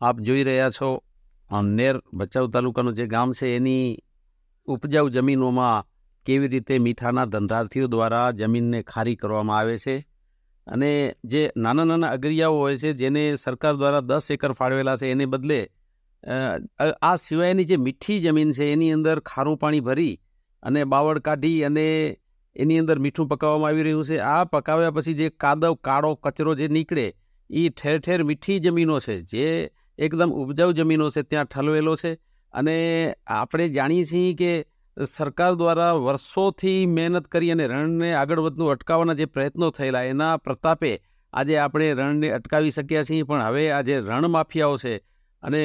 આપ જોઈ રહ્યા છો નેર ભચાઉ તાલુકાનું જે ગામ છે, એની ઉપજાઉ જમીનોમાં કેવી રીતે મીઠાના ધંધાર્થીઓ દ્વારા જમીનને ખારી કરવામાં આવે છે અને જે નાના નાના અગરિયાઓ હોય છે, જેને સરકાર દ્વારા દસ એકર ફાળવેલા છે, એને બદલે આ સિવાયની જે મીઠી જમીન છે, એની અંદર ખારું પાણી ભરી અને બાવળ કાઢી અને એની અંદર મીઠું પકાવવામાં આવી રહ્યું છે, આ પકાવ્યા પછી જે કાદવ, કાળો કચરો જે નીકળે એ ઠેર ઠેર મીઠી જમીનો છે, જે એકદમ ઉપજાઉ જમીનો છે, ત્યાં ઠલવેલો છે. અને આપણે જાણીએ છીએ કે સરકાર દ્વારા વર્ષોથી મહેનત કરી અને રણને આગળ વધતું અટકાવવાના જે પ્રયત્નો થયેલા, એના પ્રતાપે આજે આપણે રણને અટકાવી શક્યા છીએ. પણ હવે આ જે રણ માફિયાઓ છે અને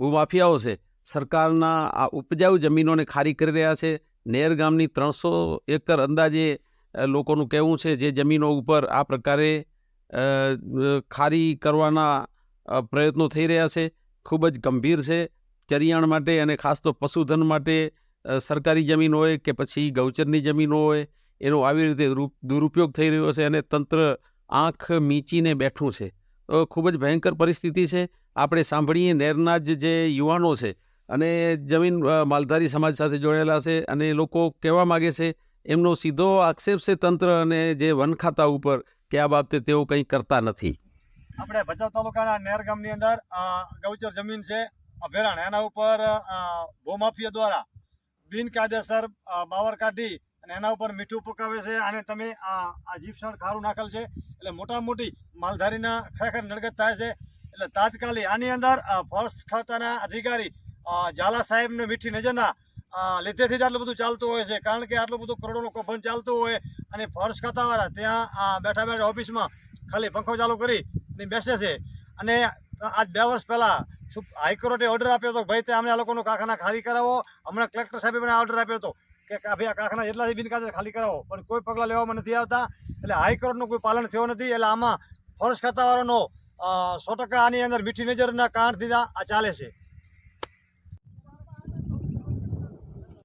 ભૂમાફિયાઓ છે, સરકારના આ ઉપજાઉ જમીનોને ખારી કરી રહ્યા છે. નેર ગામની ત્રણસો એકર અંદાજે લોકોનું કહેવું છે, જે જમીનો ઉપર આ પ્રકારે ખારી કરવાના પ્રયત્નો થઈ રહ્યા છે. ખૂબ જ ગંભીર છે. ચરિયાણ માટે અને ખાસ તો પશુધન માટે સરકારી જમીન હોય કે પછી ગૌચરની જમીનો હોય, એનો આવી રીતે દુરુપયોગ થઈ રહ્યો છે અને તંત્ર આંખ મીચીને બેઠું છે. તો ખૂબ જ ભયંકર પરિસ્થિતિ છે. આપણે સાંભળીએ નેરના જ જે યુવાનો છે અને જમીન માલધારી સમાજ સાથે જોડાયેલા છે અને લોકો કહેવા માગે છે, એમનો સીધો આક્ષેપ છે તંત્ર અને જે વન ખાતા ઉપર કે આ બાબતે તેઓ કંઈ કરતા નથી. આપણે ભચાઉ તાલુકાના નેર ગામની અંદર ગૌચર જમીન છે. અભેરાણ એના ઉપર ભૂમાફિયા દ્વારા બિનકાયદેસર બાવર કાઢી અને એના ઉપર મીઠું પકાવે છે અને તમે આ જીપસણ ખારું નાખેલ છે. એટલે મોટા મોટી માલધારીના ખરેખર નડગત થાય છે. એટલે તાત્કાલિક આની અંદર ફોરેસ્ટ ખાતાના અધિકારી ઝાલા સાહેબને મીઠી નજરના લીધેથી જ આટલું બધું ચાલતું હોય છે. કારણ કે આટલું બધું કરોડોનું કૌભાંડ ચાલતું હોય અને ફોરેસ્ટ ખાતાવાળા ત્યાં બેઠા બેઠા ઓફિસમાં ખાલી પંખો ચાલુ કરી ને બેસે છે. અને આજ બે વર્ષ પહેલાં હાઈકોર્ટે ઓર્ડર આપ્યો હતો ભાઈ તે અમને આ લોકોનો કારખાના ખાલી કરાવો. હમણાં કલેક્ટર સાહેબે મને ઓર્ડર આપ્યો હતો કે ભાઈ આ કારખાના જેટલાથી બિનકાયદે ખાલી કરાવો. પણ કોઈ પગલાં લેવામાં નથી આવતા. એટલે હાઈકોર્ટનું કોઈ પાલન થયો નથી. એટલે આમાં ફોરેસ્ટ ખાતાવાળાનો સો ટકા આની અંદર મીઠી નજરના કારણથી આ ચાલે છે.